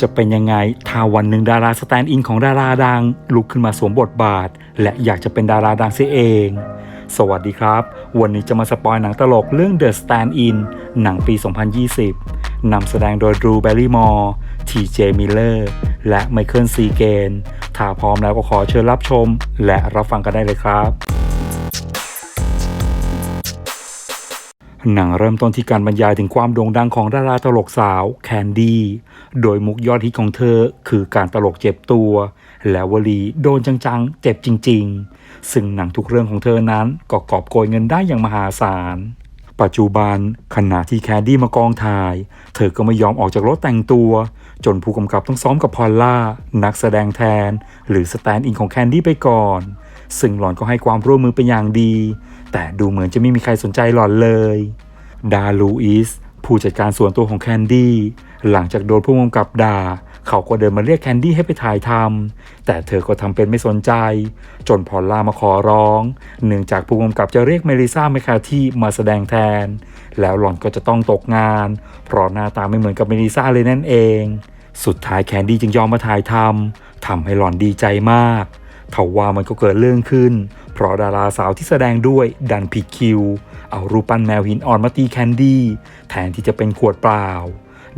จะเป็นยังไงถ้าวันหนึ่งดาราสแตนด์อินของดาราดัง ลุกขึ้นมาสวมบทบาท และอยากจะเป็นดาราดังเสียเอง สวัสดีครับ วันนี้จะมาสปอยหนังตลกเรื่อง The Stand In หนังปี 2020 นำแสดงโดยดรูแบร์รี่มอร์ทีเจมิลเลอร์ และไมเคิลซีเกน ถ้าพร้อมแล้วก็ขอเชิญรับชม และรับฟังกันได้เลยครับหนังเริ่มต้นที่การบรรยายถึงความโด่งดังของดาราตลกสาวแคนดี้ โดยมุกยอดฮิตของเธอคือการตลกเจ็บตัว และวลีโดนจังๆ เจ็บจริง ๆ ซึ่งหนังทุกเรื่องของเธอนั้นก็กอบโกยเงินได้อย่างมหาศาล ปัจจุบันขณะที่แคนดี้มากองถ่าย เธอก็ไม่ยอมออกจากรถแต่งตัว จนผู้กำกับต้องซ้อมกับพอลล่า นักแสดงแทน หรือสแตนด์อินของแคนดี้ไปก่อน ซึ่งหล่อนก็ให้ความร่วมมือเป็นอย่างดี แต่ดูเหมือนจะไม่มีใครสนใจหล่อนเลย ดาลูอิส ผู้จัดการส่วนตัวของแคนดี้ หลังจากโดนผู้กำกับด่า เขาก็เดินมาเรียกแคนดี้ให้ไปถ่ายทำ แต่เธอก็ทำเป็นไม่สนใจ จนพอลล่ามาขอร้อง เนื่องจากผู้กำกับจะเรียกเมลิซาเมคาที่มาแสดงแทน แล้วหล่อนก็จะต้องตกงาน เพราะหน้าตาไม่เหมือนกับเมลิซาเลยนั่นเอง สุดท้ายแคนดี้จึงยอมมาถ่ายทำ ทำให้หล่อนดีใจมากทว่ามันก็เกิดเรื่องขึ้น เพราะดาราสาวที่แสดงด้วยดันผิดคิว เอารูปปั้นแมวหินอ่อนมาตีแคนดี้แทนที่จะเป็นขวดเปล่า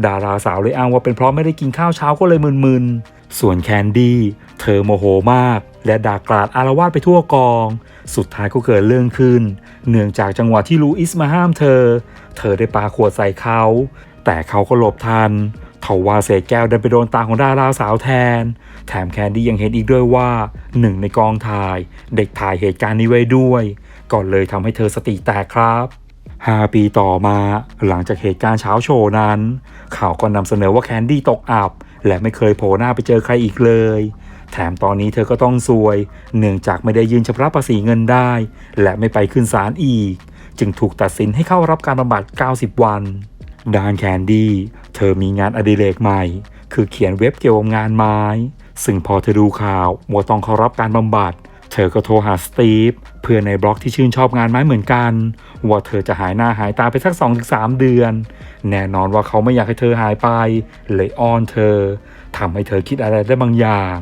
ดาราสาวเลยอ้างว่าเป็นเพราะไม่ได้กินข้าวเช้าก็เลยมึนๆ ส่วนแคนดี้เธอโมโหมาก และด่ากราดอารวาสไปทั่วกอง สุดท้ายก็เกิดเรื่องขึ้น เนื่องจากจังหวะที่ลูอิสมาห้ามเธอ เธอได้ปาขวดใส่เขา แต่เขาก็หลบทันทว่าเศษแก้วดันไปโดนตาของดาราสาวแทน แถมแคนดี้ยังเห็นอีกด้วยว่าหนึ่งในกองถ่าย เด็กถ่ายเหตุการณ์นี้ไว้ด้วย ก่อนเลยทำให้เธอสติแตกครับ5ปีต่อมาหลังจากเหตุการณ์เช้าโชว์นั้น ข่าวก็นำเสนอว่าแคนดี้ตกอับ และไม่เคยโผล่หน้าไปเจอใครอีกเลย แถมตอนนี้เธอก็ต้องซวย เนื่องจากไม่ได้ยืนชำระภาษีเงินได้ และไม่ไปขึ้นศาลอีก จึงถูกตัดสินให้เข้ารับการบำบัด 90 วัน ดานแคนดี้เธอมีงานอดิเรกใหม่ คือเขียนเว็บเกี่ยวกับงานไม้ ซึ่งพอเธอดูข่าวว่าต้องเข้ารับการบำบัด เธอก็โทรหาสตีฟเพื่อนในบล็อกที่ชื่นชอบงานไม้เหมือนกัน ว่าเธอจะหายหน้าหายตาไปสัก 2-3 เดือน แน่นอนว่าเขาไม่อยากให้เธอหายไป เลยอ้อนเธอทำให้เธอคิดอะไรได้บางอย่าง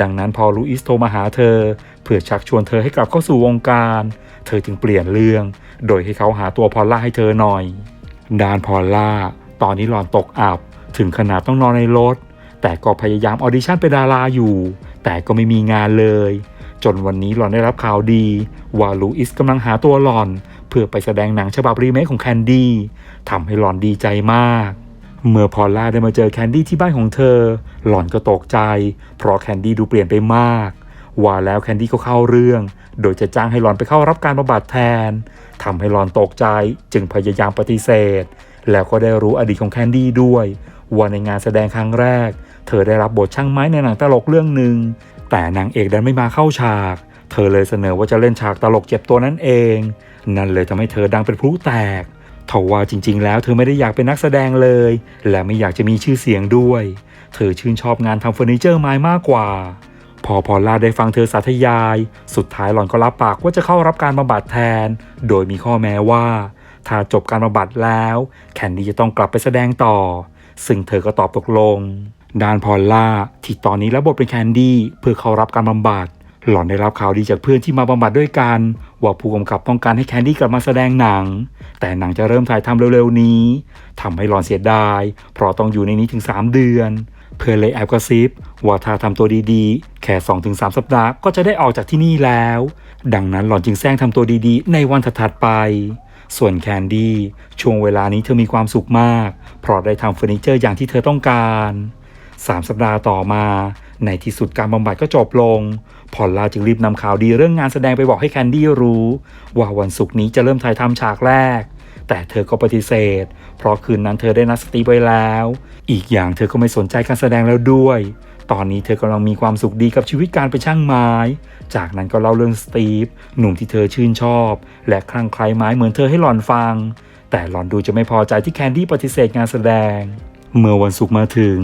ดังนั้นพอลูอิสโทรมาหาเธอ เพื่อชักชวนเธอให้กลับเข้าสู่วงการ เธอจึงเปลี่ยนเรื่อง โดยให้เขาหาตัวพอลล่าให้เธอหน่อยดานพอลล่าตอนนี้หลอนตกอับ ถึงขนาดต้องนอนในรถแต่ก็พยายามออดิชั่นเป็นดาราอยู่ แต่ก็ไม่มีงานเลย จนวันนี้หลอนได้รับข่าวดี ว่าลูอิสกำลังหาตัวหลอน เพื่อไปแสดงหนังฉบับรีเมคของแคนดี้ทำให้หลอนดีใจมาก เมื่อพอลล่าได้มาเจอแคนดี้ที่บ้านของเธอ หลอนก็ตกใจ เพราะแคนดี้ดูเปลี่ยนไปมาก ว่าแล้วแคนดี้ก็เข้าเรื่อง โดยจะจ้างให้หลอนไปเข้ารับการบำบัดแทนทำให้หลอนตกใจ จึงพยายามปฏิเสธ แล้วก็ได้รู้อดีตของแคนดี้ด้วยว่าในงานแสดงครั้งแรก เธอได้รับบทช่างไม้ในหนังตลกเรื่องหนึ่ง แต่นางเอกดันไม่มาเข้าฉาก เธอเลยเสนอว่าจะเล่นฉากตลกเจ็บตัวนั่นเอง นั่นเลยทำให้เธอดังเป็นพลุแตกทว่าจริง ๆ แล้วเธอไม่ได้อยากเป็นนักแสดงเลย และไม่อยากจะมีชื่อเสียงด้วย เธอชื่นชอบงานทำเฟอร์นิเจอร์ไม้มากกว่า พอพอลล่าได้ฟังเธอสาธยาย สุดท้ายหล่อนก็รับปากว่าจะเข้ารับการบำบัดแทน โดยมีข้อแม้ว่า ถ้าจบการบำบัดแล้ว แคนดี้จะต้องกลับไปแสดงต่อ ซึ่งเธอก็ตอบตกลง ดานพอลล่าที่ตอนนี้รับบทเป็นแคนดี้เพื่อเข้ารับการบำบัดหล่อนได้รับข่าวดีจากเพื่อนที่มาบำบัดด้วยกัน ว่าผู้กำกับต้องการให้แคนดี้กลับมาแสดงหนัง แต่หนังจะเริ่มถ่ายทำเร็วๆนี้ทำให้หล่อนเสียดาย เพราะต้องอยู่ในนี้ถึง 3 เดือน เพื่อนเลยแอบกระซิบว่าถ้าทำตัวดีๆ แค่ 2-3 สัปดาห์ก็จะได้ออกจากที่นี่แล้ว ดังนั้นหล่อนจึงแซงทำตัวดีๆ ในวันถัดๆไปส่วนแคนดี้ช่วงเวลานี้เธอมีความสุขมาก เพราะได้ทำเฟอร์นิเจอร์อย่างที่เธอต้องการ 3 สัปดาห์ต่อมา ในที่สุดการบำบัดก็จบลง พอลลาจึงรีบนำข่าวดีเรื่องงานแสดงไปบอกให้แคนดี้รู้ ว่าวันศุกร์นี้จะเริ่มถ่ายทำฉากแรก แต่เธอก็ปฏิเสธ เพราะคืนนั้นเธอได้นัดสตีไว้แล้ว อีกอย่างเธอก็ไม่สนใจการแสดงแล้วด้วย ตอนนี้เธอกำลังมีความสุขดีกับชีวิตการเป็นช่างไม้ จากนั้นก็เล่าเรื่องสตีฟหนุ่มที่เธอชื่นชอบ และคลั่งไคล้ไม้เหมือนเธอให้หลอนฟัง แต่หลอนดูจะไม่พอใจที่แคนดี้ปฏิเสธงานแสดง เมื่อวันศุกร์มาถึง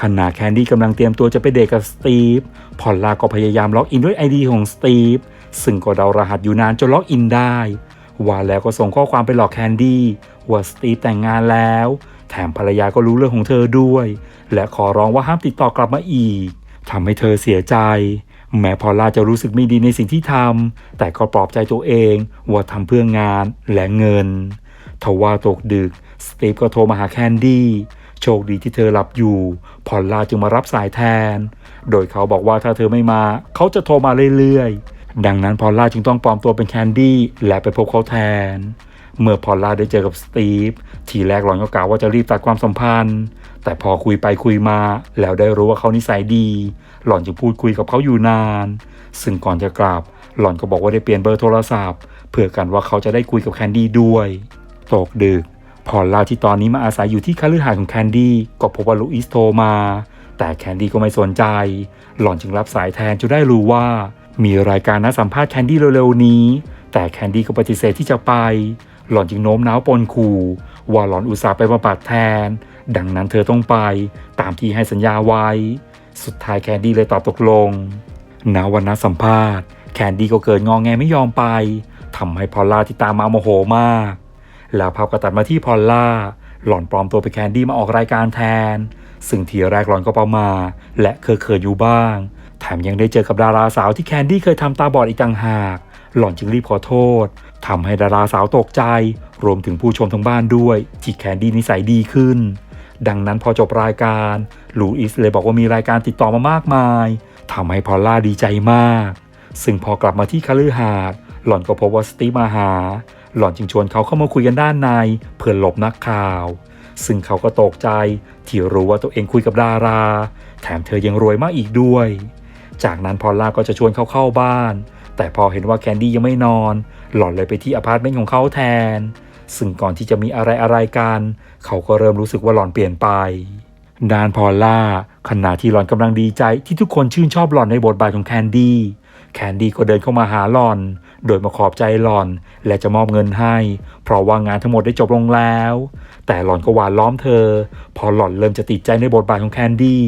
ขณะแคนดี้กำลังเตรียมตัวจะไปเดทกับสตีฟพอลลาก็พยายามล็อกอินด้วยไอดีของสตีฟซึ่งก็เดารหัสอยู่นานจนล็อกอินได้ ว่าแล้วก็ส่งข้อความไปหลอกแคนดี้ว่าสตีฟแต่งงานแล้ว แถมภรรยาก็รู้เรื่องของเธอด้วย และขอร้องว่าห้ามติดต่อกลับมาอีกทำให้เธอเสียใจ แม้พอลลาจะรู้สึกไม่ดีในสิ่งที่ทำแต่ก็ปลอบใจตัวเองว่าทำเพื่องานและเงินทว่าตกดึกสตีฟก็โทรมาหาแคนดี้ โชคดีที่เธอหลับอยู่ พอลล่าจึงมารับสายแทน โดยเขาบอกว่าถ้าเธอไม่มา เขาจะโทรมาเรื่อยๆ ดังนั้นพอลล่าจึงต้องปลอมตัวเป็นแคนดี้และไปพบเขาแทน เมื่อพอลล่าได้เจอกับสตีฟ ทีแรกหล่อนก็กล่าวว่าจะรีบตัดความสัมพันธ์ แต่พอคุยไปคุยมา แล้วได้รู้ว่าเขานิสัยดี หล่อนจึงพูดคุยกับเขาอยู่นาน ซึ่งก่อนจะกลับ หล่อนก็บอกว่าได้เปลี่ยนเบอร์โทรศัพท์ เพื่อกันว่าเขาจะได้คุยกับแคนดี้ด้วย ตกดึก พอลล่าที่ตอนนี้มาอาศัยอยู่ที่คฤหาสน์ของแคนดี้ก็พบว่าลูอิสโทรมา แต่แคนดี้ก็ไม่สนใจ หล่อนจึงรับสายแทนจะได้รู้ว่า มีรายการนัดสัมภาษณ์แคนดี้เร็วๆนี้ แต่แคนดี้ก็ปฏิเสธที่จะไป หล่อนจึงโน้มน้าวปนขู่ว่าหล่อนอุตส่าห์ไปบำบัดแทน ดังนั้นเธอต้องไป ตามที่ให้สัญญาไว้ สุดท้ายแคนดี้เลยตอบตกลงณวันนัดสัมภาษณ์แคนดี้ก็เกิดงองแงไม่ยอมไปทำให้พอลล่าที่ตามมาโมโหมาก แล้วภาพก็ตัดมาที่พอลล่า หล่อนปลอมตัวเป็นแคนดี้มาออกรายการแทน ซึ่งทีแรกหล่อนก็ประมาทและเคยเขินอยู่บ้าง แถมยังได้เจอกับดาราสาวที่แคนดี้เคยทำตาบอดอีกต่างหาก หล่อนจึงรีบขอโทษทำให้ดาราสาวตกใจ รวมถึงผู้ชมทั้งบ้านด้วยที่แคนดี้นิสัยดีขึ้น ดังนั้นพอจบรายการลูอิสเลยบอกว่ามีรายการติดต่อมามากมายทำให้พอลล่าดีใจมาก ซึ่งพอกลับมาที่คฤหาสน์หล่อนก็พบว่าสตีมาหา หล่อนจึงชวนเขาเข้ามาคุยกันด้านในเพื่อหลบนักข่าว ซึ่งเขาก็ตกใจที่รู้ว่าตัวเองคุยกับดารา แถมเธอยังรวยมากอีกด้วย จากนั้นพอลล่าก็จะชวนเขาเข้าบ้าน แต่พอเห็นว่าแคนดี้ยังไม่นอน หล่อนเลยไปที่อพาร์ตเมนต์ของเขาแทน ซึ่งก่อนที่จะมีอะไรอะไรกัน เขาก็เริ่มรู้สึกว่าหล่อนเปลี่ยนไปด้านพอลล่าขณะที่หล่อนกำลังดีใจที่ทุกคนชื่นชอบหล่อนในบทบาทของแคนดี้ แคนดี้ก็เดินเข้ามาหาหลอน โดยมาขอบใจหลอน และจะมอบเงินให้ เพราะว่างานทั้งหมดได้จบลงแล้ว แต่หลอนก็หวานล้อมเธอ พอหลอนเริ่มจะติดใจในบทบาทของแคนดี้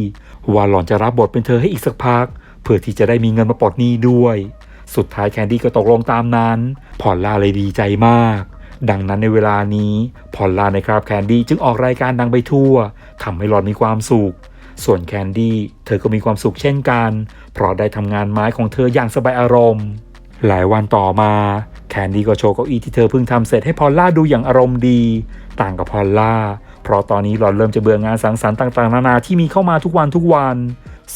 ว่าหลอนจะรับบทเป็นเธอให้อีกสักพัก เพื่อที่จะได้มีเงินมาปลดหนี้ด้วย สุดท้ายแคนดี้ก็ตกลงตามนั้น พอลล่าเลยดีใจมากดังนั้นในเวลานี้พอลล่าในครับแคนดี้จึงออกรายการดังไปทั่วทำให้หลอนมีความสุข ส่วนแคนดี้เธอก็มีความสุขเช่นกัน เพราะได้ทำงานไม้ของเธออย่างสบายอารมณ์ หลายวันต่อมาแคนดี้ก็โชว์เก้าอี้ที่เธอเพิ่งทำเสร็จให้พอลล่าดูอย่างอารมณ์ดี ต่างกับพอลล่า เพราะตอนนี้หล่อนเริ่มจะเบื่องานสังสรรค์ต่างๆ นานาที่มีเข้ามาทุกวันทุกวัน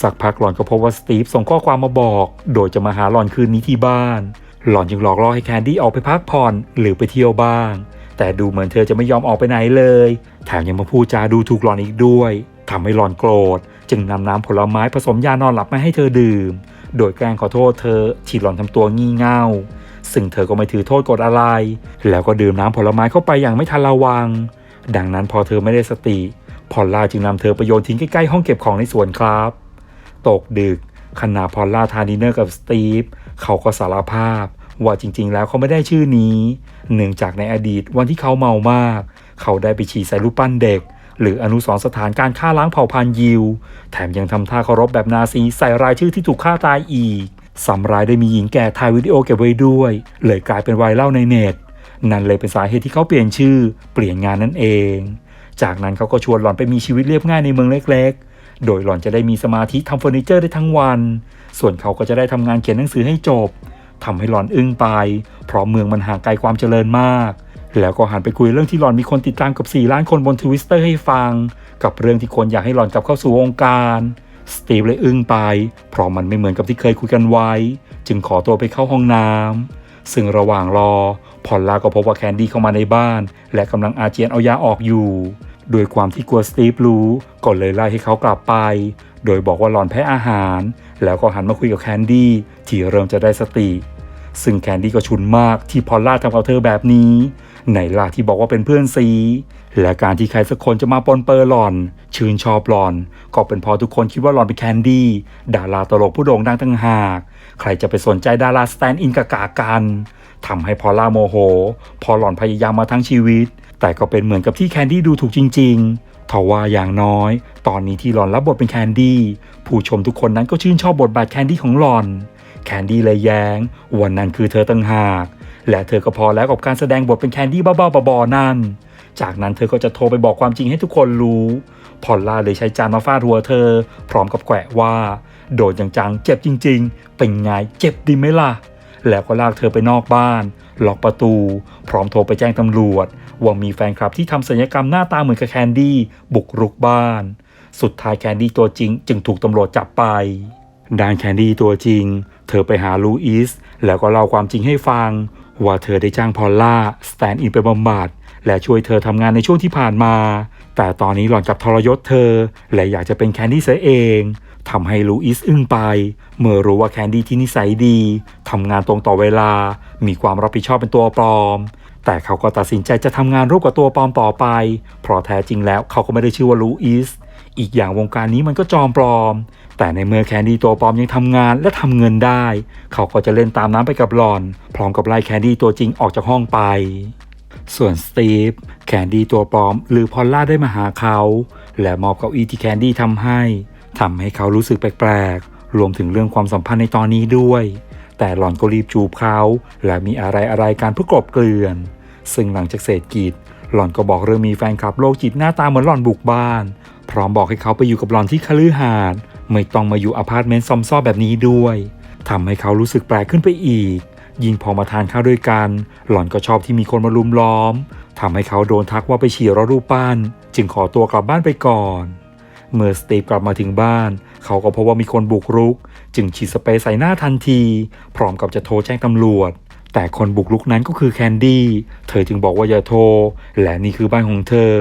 สักพักหล่อนก็พบว่าสตีฟส่งข้อความมาบอก โดยจะมาหาหล่อนคืนนี้ที่บ้าน หล่อนจึงหลอกล่อให้แคนดี้ออกไปพักผ่อนหรือไปเที่ยวบ้าง แต่ดูเหมือนเธอจะไม่ยอมออกไปไหนเลย แถมยังมาพูดจาดูถูกหล่อนอีกด้วย ทำให้หลอนโกรธ จึงนำน้ำผลไม้ผสมยานอนหลับมาให้เธอดื่ม โดยแกล้งขอโทษเธอที่หลอนทำตัวงี่เง่า ซึ่งเธอก็ไม่ถือโทษกดอะไร แล้วก็ดื่มน้ำผลไม้เข้าไปอย่างไม่ทันระวัง ดังนั้นพอเธอไม่ได้สติ พอลล่าจึงนำเธอไปโยนทิ้งใกล้ๆห้องเก็บของในสวนครับ ตกดึกขณะพอลล่าทานดินเนอร์กับสตีฟเขาก็สารภาพว่าจริงๆ แล้วเขาไม่ได้ชื่อนี้ เนื่องจากในอดีตวันที่เขาเมามาก เขาได้ไปฉี่ใส่รูปปั้นเด็ก หรืออนุสรณ์สถานการฆ่าล้างเผ่าพันธุ์ยิว แถมยังทำท่าเคารพแบบนาซีใส่รายชื่อที่ถูกฆ่าตายอีกสำรายได้มีหญิงแก่ถ่ายวิดีโอเก็บไว้ด้วย เลยกลายเป็นไวรัลในเน็ต นั่นเลยเป็นสาเหตุที่เขาเปลี่ยนชื่อ เปลี่ยนงานนั่นเอง จากนั้นเขาก็ชวนหล่อนไปมีชีวิตเรียบง่ายในเมืองเล็กๆ โดยหล่อนจะได้มีสมาธิทำเฟอร์นิเจอร์ได้ทั้งวัน ส่วนเขาก็จะได้ทำงานเขียนหนังสือให้จบทำให้หล่อนอึ้งไป เพราะเมืองมันห่างไกลความเจริญมาก แล้วก็หันไปคุยเรื่องที่หลอนมีคนติดตามกับ 4 ล้านคนบนทวิสเตอร์ให้ฟัง กับเรื่องที่คนอยากให้หลอนกลับเข้าสู่วงการสตีฟเลยอึ้งไป เพราะมันไม่เหมือนกับที่เคยคุยกันไว้ จึงขอตัวไปเข้าห้องน้ำซึ่งระหว่างรอ พอลล่าก็พบว่าแคนดี้เข้ามาในบ้าน และกำลังอาเจียนเอายาออกอยู่โดยความที่กลัวสตีฟรู้ก็เลยไล่ให้เขากลับไป โดยบอกว่าหลอนแพ้อาหาร แล้วก็หันมาคุยกับแคนดี้ที่เริ่มจะได้สติ ซึ่งแคนดี้ก็ชุนมากที่พอลล่าทำกับเธอแบบนี้ ไหนล่ะที่บอกว่าเป็นเพื่อนซีและการที่ใครสักคนจะมาปนเปอร์หลอน ชื่นชอบหลอน ก็เป็นพอทุกคนคิดว่าหลอนเป็นแคนดี้ดาราตลกผู้โด่งดังตั้งหาก ใครจะไปสนใจดาราสแตนด์อินกากากันทำให้พอล่าโมโห พอหลอนพยายามมาทั้งชีวิต แต่ก็เป็นเหมือนกับที่แคนดี้ดูถูกจริงๆทว่าอย่างน้อย ตอนนี้ที่หลอนรับบทเป็นแคนดี้ผู้ชมทุกคนนั้นก็ชื่นชอบบทบาทแคนดี้ของหลอน แคนดี้เลยแย้ง วันนั้นคือเธอตั้งหาก และเธอก็พอแล้วกับการแสดงบทเป็นแคนดี้บ้าๆบอๆนั่น จากนั้นเธอก็จะโทรไปบอกความจริงให้ทุกคนรู้พอลล่าเลยใช้จานมาฟาดหัวเธอ พร้อมกับแกวะว่า โดนจังๆเจ็บจริง ๆ เป็นไงเจ็บดีไหมล่ะ แล้วก็ลากเธอไปนอกบ้าน ล็อกประตู พร้อมโทรไปแจ้งตำรวจ ว่ามีแฟนคลับที่ทำศัลยกรรมหน้าตาเหมือนกับแคนดี้บุกรุกบ้าน สุดท้ายแคนดี้ตัวจริง จึงถูกตำรวจจับไปด้านแคนดี้ตัวจริง เธอไปหาลูอิสแล้วก็เล่าความจริงให้ฟัง ว่าเธอได้จ้างพอลล่าสแตนด์อินไปบำบัดและช่วยเธอทำงานในช่วงที่ผ่านมา แต่ตอนนี้หล่อนกับทรยศเธอ และอยากจะเป็นแคนดี้เสียเองทำให้ลูอิสอึ้งไป เมื่อรู้ว่าแคนดี้ที่นิสัยดีทำงานตรงต่อเวลา มีความรับผิดชอบเป็นตัวปลอม แต่เขาก็ตัดสินใจจะทำงานร่วมกับตัวปลอมต่อไป เพราะแท้จริงแล้วเขาก็ไม่ได้ชื่อว่าลูอิสอีกอย่างวงการนี้มันก็จอมปลอม แต่ในเมื่อแคนดี้ตัวปลอมยังทำงานและทำเงินได้ เขาก็จะเล่นตามน้ำไปกับหลอน พร้อมกับไล่แคนดี้ตัวจริงออกจากห้องไป ส่วนสตีฟแคนดี้ตัวปลอม หรือพอลล่าได้มาหาเขา และมอบเก้าอี้ที่แคนดี้ทำให้ทำให้เขารู้สึกแปลกๆ รวมถึงเรื่องความสัมพันธ์ในตอนนี้ด้วย แต่หลอนก็รีบจูบเขาและมีอะไรอะไรการเพื่อกลบเกลื่อน ซึ่งหลังจากเศษกิจหล่อนก็บอกเรื่องมีแฟนคลับโรคจิตหน้าตาเหมือนหล่อนบุกบ้าน พร้อมบอกให้เขาไปอยู่กับหล่อนที่คฤหาสน์ ไม่ต้องมาอยู่อพาร์ตเมนต์ซอมซ่อแบบนี้ด้วยทำให้เขารู้สึกแปลกขึ้นไปอีก ยิ่งพอมาทานข้าวด้วยกัน หล่อนก็ชอบที่มีคนมาลุมล้อมทำให้เขาโดนทักว่าไปฉี่รถรูปปั้น จึงขอตัวกลับบ้านไปก่อน เมื่อสตีฟกลับมาถึงบ้าน เขาก็พบว่ามีคนบุกรุก จึงฉีดสเปรย์ใส่หน้าทันที พร้อมกับจะโทรแจ้งตำรวจ แต่คนบุกรุกนั้นก็คือแคนดี้ เธอจึงบอกว่าอย่าโทร และนี่คือบ้านของเธอ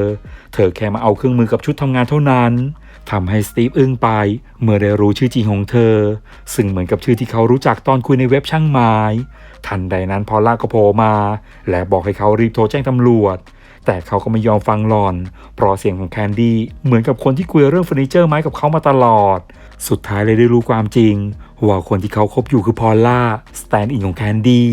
เธอแค่มาเอาเครื่องมือกับชุดทำงานเท่านั้น ทำให้สตีฟอึ้งไป เมื่อได้รู้ชื่อจริงของเธอ ซึ่งเหมือนกับชื่อที่เขารู้จักตอนคุยในเว็บช่างไม้ ทันใดนั้นพอล่าก็โผล่มา และบอกให้เขารีบโทรแจ้งตำรวจ แต่เขาก็ไม่ยอมฟังหลอน เพราะเสียงของแคนดี้เหมือนกับคนที่คุยเรื่องเฟอร์นิเจอร์ไม้กับเขามาตลอด สุดท้ายเลยได้รู้ความจริงว่าคนที่เขาคบอยู่คือพอลล่าสแตนด์อินของแคนดี้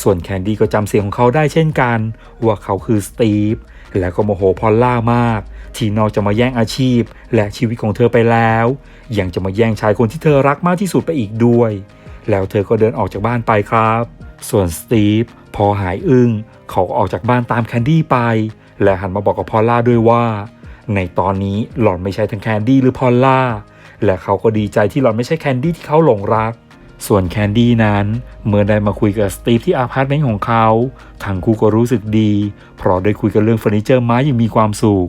ส่วนแคนดี้ก็จำเสียงของเขาได้เช่นกัน ว่าเขาคือสตีฟและก็โมโหพอลล่ามาก ที่นอกจะมาแย่งอาชีพ และชีวิตของเธอไปแล้ว ยังจะมาแย่งชายคนที่เธอรักมากที่สุดไปอีกด้วย แล้วเธอก็เดินออกจากบ้านไปครับ ส่วนสตีฟพอหายอึง้งเขาก็ออกจากบ้านตามแคนดี้ไป และหันมาบอกกับพอลล่าด้วยว่า ในตอนนี้หล่อนไม่ใช่ทั้งแคนดี้หรือพอลล่าและเขาก็ดีใจที่หล่อนไม่ใช่แคนดี้ที่เขาหลงรัก ส่วนแคนดี้นั้น เมื่อได้มาคุยกับสตีฟที่อาพาร์ตเมนต์ของเขาทั้งคู่ก็รู้สึกดี เพราะได้คุยกันเรื่องเฟอร์นิเจอร์ไม้อย่างมีความสุข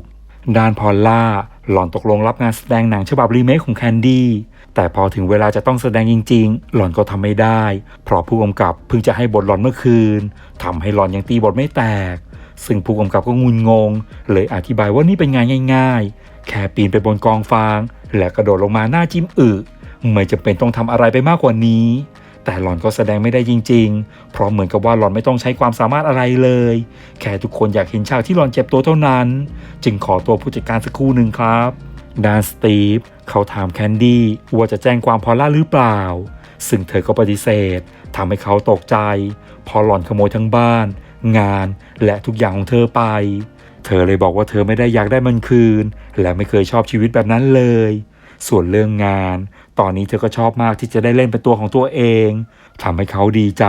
ด้านพอลล่าหล่อนตกลงรับงานแสดงหนังฉบับรีเมคของแคนดี้แต่พอถึงเวลาจะต้องแสดงจริง ๆ หล่อนก็ทำไม่ได้ เพราะผู้กำกับเพิ่งจะให้บทหล่อนเมื่อคืนทำให้หล่อนยังตีบทไม่แตก ซึ่งผู้กำกับก็งุนงง เลยอธิบายว่านี่เป็นงานง่าย ๆ แค่ปีนไปบนกองฟาง และกระโดดลงมาหน้าจิ้มอึ ไม่จำเป็นต้องทำอะไรไปมากกว่านี้ แต่หลอนก็แสดงไม่ได้จริง ๆ เพราะเหมือนกับว่าหลอนไม่ต้องใช้ความสามารถอะไรเลย แค่ทุกคนอยากเห็นฉากที่หลอนเจ็บตัวเท่านั้น จึงขอตัวผู้จัดการสักครู่หนึ่งครับดานสตีฟเขาถามแคนดี้ว่าจะแจ้งความพอลล่าหรือเปล่า ซึ่งเธอก็ปฏิเสธทำให้เขาตกใจ พอหล่อนขโมยทั้งบ้าน งานและทุกอย่างของเธอไป เธอเลยบอกว่าเธอไม่ได้อยากได้มันคืน และไม่เคยชอบชีวิตแบบนั้นเลย ส่วนเรื่องงาน ตอนนี้เธอก็ชอบมากที่จะได้เล่นเป็นตัวของตัวเองทำให้เขาดีใจ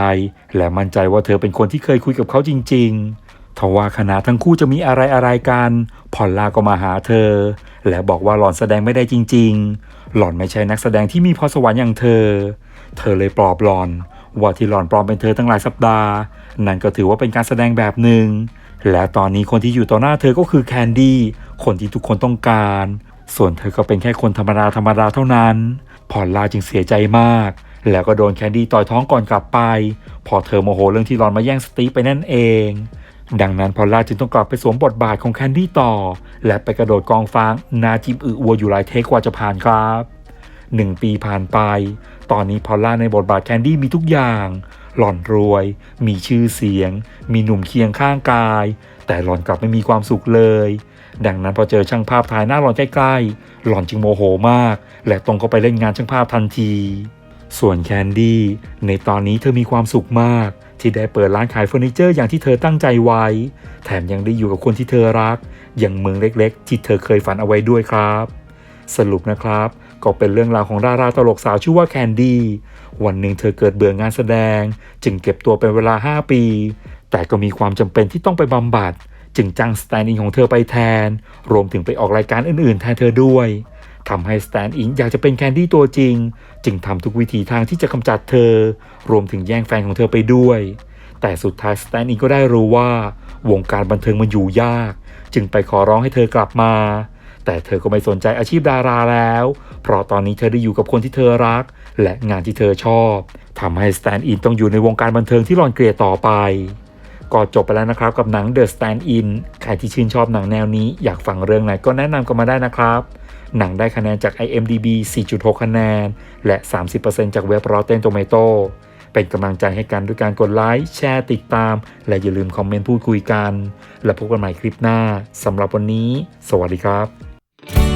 และมั่นใจว่าเธอเป็นคนที่เคยคุยกับเขาจริงๆทว่าขณะทั้งคู่จะมีอะไรอะไรกันพอลล่าก็มาหาเธอ และบอกว่าหล่อนแสดงไม่ได้จริง ๆ หล่อนไม่ใช่นักแสดงที่มีพรสวรรค์อย่างเธอ เธอเลยปลอบหล่อนว่าที่หล่อนปลอมเป็นเธอตั้งหลายสัปดาห์ นั่นก็ถือว่าเป็นการแสดงแบบหนึ่ง และตอนนี้คนที่อยู่ต่อหน้าเธอก็คือแคนดี้ คนที่ทุกคนต้องการ ส่วนเธอก็เป็นแค่คนธรรมดาธรรมดาเท่านั้น พอลล่าจึงเสียใจมาก แล้วก็โดนแคนดี้ต่อยท้องก่อนกลับไป พอเธอโมโหเรื่องที่หลอนมาแย่งสตีฟไปนั่นเอง ดังนั้นพอลล่าจึงต้องกลับไปสวมบทบาทของแคนดี้ต่อ และไปกระโดดกองฟางนาจิมอึอวัวอยู่หลายเทคกว่าจะผ่านครับหนึ่งปีผ่านไป ตอนนี้พอลล่าในบทบาทแคนดี้มีทุกอย่าง หล่อนรวย มีชื่อเสียง มีหนุ่มเคียงข้างกาย แต่หล่อนกลับไม่มีความสุขเลย ดังนั้นพอเจอช่างภาพถ่ายหน้าหล่อนใกล้ๆ หล่อนจึงโมโหมาก และตรงเข้าไปเล่นงานช่างภาพทันที ส่วนแคนดี้ในตอนนี้เธอมีความสุขมาก ที่ได้เปิดร้านขายเฟอร์นิเจอร์อย่างที่เธอตั้งใจไว้ แถมยังได้อยู่กับคนที่เธอรัก อย่างเมืองเล็กๆ ที่เธอเคยฝันเอาไว้ด้วยครับ สรุปนะครับ ก็เป็นเรื่องราวของดาราตลกสาวชื่อว่าแคนดี้วันหนึ่งเธอเกิดเบื่องานแสดง จึงเก็บตัวเป็นเวลา 5 ปี แต่ก็มีความจำเป็นที่ต้องไปบำบัด จึงจ้างสแตนด์อินของเธอไปแทน รวมถึงไปออกรายการอื่นๆ แทนเธอด้วยทำให้สแตนด์อินอยากจะเป็นแคนดี้ตัวจริง จึงทำทุกวิธีทางที่จะกำจัดเธอ รวมถึงแย่งแฟนของเธอไปด้วย แต่สุดท้ายสแตนด์อินก็ได้รู้ว่าวงการบันเทิงมันอยู่ยาก จึงไปขอร้องให้เธอกลับมา แต่เธอก็ไม่สนใจอาชีพดาราแล้ว เพราะตอนนี้เธอได้อยู่กับคนที่เธอรัก และงานที่เธอชอบทำให้สแตนด์อินต้องอยู่ในวงการบันเทิงที่หลอนเกลียดต่อไป ก็จบไปแล้วนะครับกับหนัง The Stand In ใครที่ชื่นชอบหนังแนวนี้อยากฟังเรื่องไหนก็แนะนำกันมาได้นะครับ หนังได้คะแนนจาก IMDb 4.6 คะแนน และ 30%จากเว็บ Rotten Tomato เป็นกำลังใจให้กันด้วยการกดไลค์แชร์ติดตาม และอย่าลืมคอมเมนต์พูดคุยกัน และพบกันใหม่คลิปหน้าสำหรับวันนี้ สวัสดีครับ